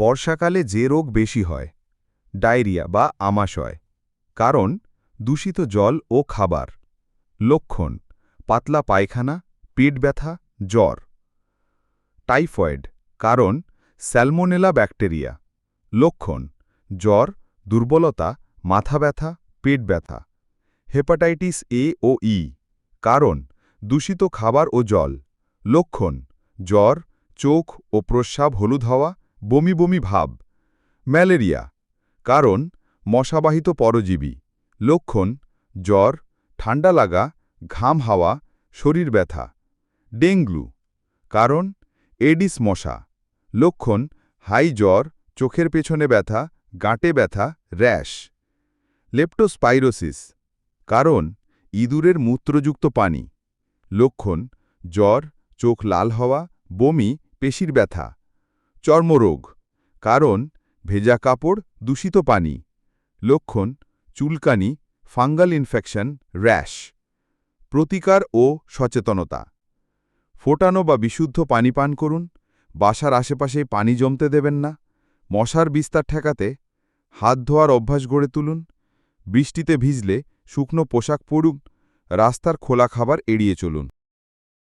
বর্ষাকালে যে রোগ বেশি হয়, ডায়রিয়া বা আমাশয়, কারণ দূষিত জল ও খাবার। লক্ষণ, পাতলা পায়খানা, পেট ব্যথা, জ্বর। টাইফয়েড, কারণ স্যালমোনেলা ব্যাকটেরিয়া। লক্ষণ, জ্বর, দুর্বলতা, মাথা ব্যথা, পেট ব্যথা। হেপাটাইটিস এ ও ই, কারণ দূষিত খাবার ও জল। লক্ষণ, জ্বর, চোখ ও প্রস্রাব হলুদ হওয়া বমি বমি ভাব, ম্যালেরিয়া, কারণ মশাবাহিত পরজীবী, লক্ষণ, জ্বর, ঠান্ডা লাগা, ঘাম হাওয়া, শরীর ব্যথা, ডেঙ্গু, কারণ এডিস মশা, লক্ষণ, হাই জ্বর, চোখের পেছনে ব্যথা, গাঁটে ব্যথা, র্যাশ, লেপ্টোস্পাইরোসিস, কারণ ইঁদুরের মূত্রযুক্ত পানি, লক্ষণ, জ্বর, চোখ লাল হওয়া, বমি, পেশির ব্যথা চর্মরোগ, কারণ ভেজা কাপড় দূষিত পানি। লক্ষণ, চুলকানি, ফাঙ্গাল ইনফেকশন, র্যাশ। প্রতিকার ও সচেতনতা। ফোটানো বা বিশুদ্ধ পানি পান করুন, বাসার আশেপাশে পানি জমতে দেবেন না, মশার বিস্তার ঠেকাতে, হাত ধোয়ার অভ্যাস গড়ে তুলুন, বৃষ্টিতে ভিজলে শুকনো পোশাক পরুন, রাস্তার খোলা খাবার এড়িয়ে চলুন।